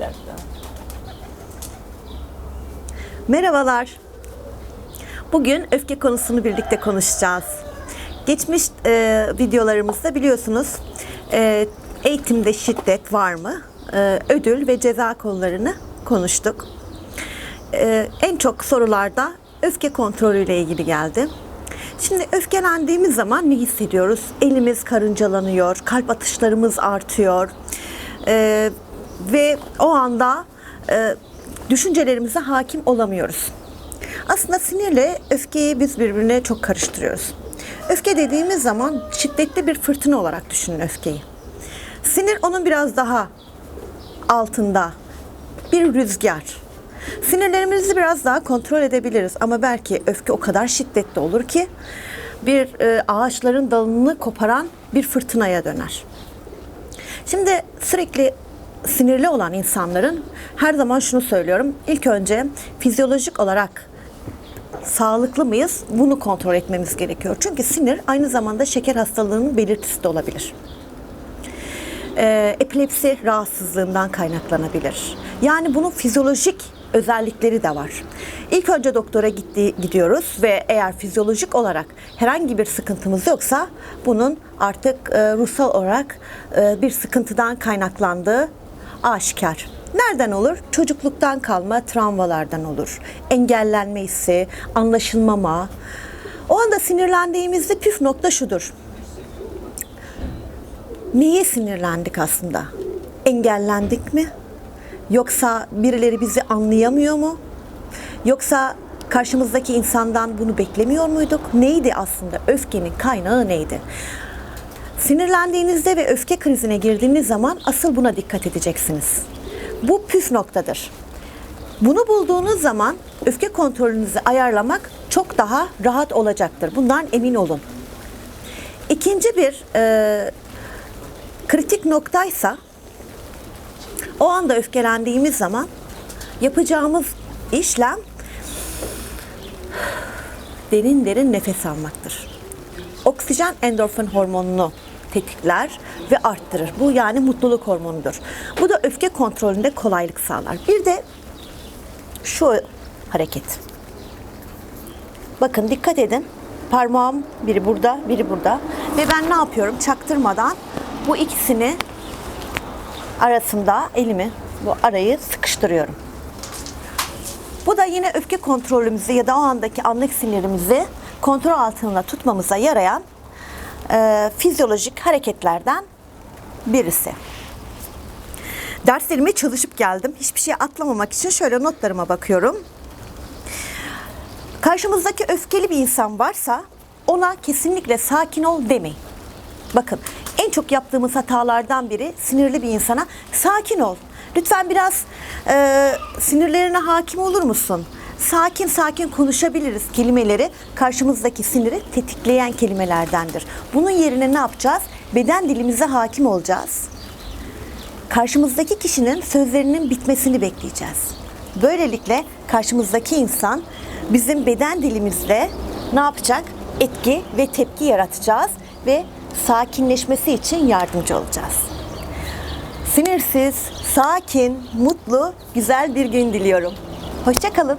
Dakika. Merhabalar. Bugün öfke konusunu birlikte konuşacağız. Geçmiş e, videolarımızda biliyorsunuz e, eğitimde şiddet var mı? E, ödül ve ceza konularını konuştuk. E, en çok sorularda öfke kontrolü ile ilgili geldi. Şimdi öfkelendiğimiz zaman ne hissediyoruz? Elimiz karıncalanıyor, kalp atışlarımız artıyor E, ve o anda e, düşüncelerimize hakim olamıyoruz. Aslında sinirle öfkeyi biz birbirine çok karıştırıyoruz. Öfke dediğimiz zaman şiddetli bir fırtına olarak düşünün öfkeyi. Sinir onun biraz daha altında bir rüzgar. Sinirlerimizi biraz daha kontrol edebiliriz ama belki öfke o kadar şiddetli olur ki bir e, ağaçların dalını koparan bir fırtınaya döner. Şimdi sürekli sinirli olan insanların her zaman şunu söylüyorum. İlk önce fizyolojik olarak sağlıklı mıyız? Bunu kontrol etmemiz gerekiyor. Çünkü sinir aynı zamanda şeker hastalığının belirtisi de olabilir. Ee, epilepsi rahatsızlığından kaynaklanabilir. Yani bunun fizyolojik özellikleri de var. İlk önce doktora gitti, gidiyoruz ve eğer fizyolojik olarak herhangi bir sıkıntımız yoksa bunun artık e, ruhsal olarak e, bir sıkıntıdan kaynaklandığı aşikar. Nereden olur? Çocukluktan kalma travmalardan olur. Engellenme hissi, anlaşılmama. O anda sinirlendiğimizde püf nokta şudur. Niye sinirlendik aslında? Engellendik mi? Yoksa birileri bizi anlayamıyor mu? Yoksa karşımızdaki insandan bunu beklemiyor muyduk? Neydi aslında? Öfkenin kaynağı neydi? Sinirlendiğinizde ve öfke krizine girdiğiniz zaman asıl buna dikkat edeceksiniz. Bu püf noktadır. Bunu bulduğunuz zaman öfke kontrolünüzü ayarlamak çok daha rahat olacaktır. Bundan emin olun. İkinci bir e, kritik noktaysa o anda öfkelendiğimiz zaman yapacağımız işlem derin derin nefes almaktır. Oksijen endorfin hormonunu tetikler ve arttırır. Bu yani mutluluk hormonudur. Bu da öfke kontrolünde kolaylık sağlar. Bir de şu hareket. Bakın dikkat edin. Parmağım biri burada, biri burada. Ve ben ne yapıyorum? Çaktırmadan bu ikisini arasında elimi bu arayı sıkıştırıyorum. Bu da yine öfke kontrolümüzü ya da o andaki anlık sinirimizi kontrol altında tutmamıza yarayan e, fizyolojik hareketlerden birisi. Derslerime çalışıp geldim. Hiçbir şey atlamamak için şöyle notlarıma bakıyorum. Karşımızdaki öfkeli bir insan varsa ona kesinlikle sakin ol demeyin. Bakın en çok yaptığımız hatalardan biri sinirli bir insana sakin ol. Lütfen biraz e, sinirlerine hakim olur musun? Sakin sakin konuşabiliriz kelimeleri karşımızdaki siniri tetikleyen kelimelerdendir. Bunun yerine ne yapacağız? Beden dilimize hakim olacağız. Karşımızdaki kişinin sözlerinin bitmesini bekleyeceğiz. Böylelikle karşımızdaki insan bizim beden dilimizle ne yapacak? Etki ve tepki yaratacağız ve sakinleşmesi için yardımcı olacağız. Sinirsiz, sakin, mutlu, güzel bir gün diliyorum. Hoşçakalın.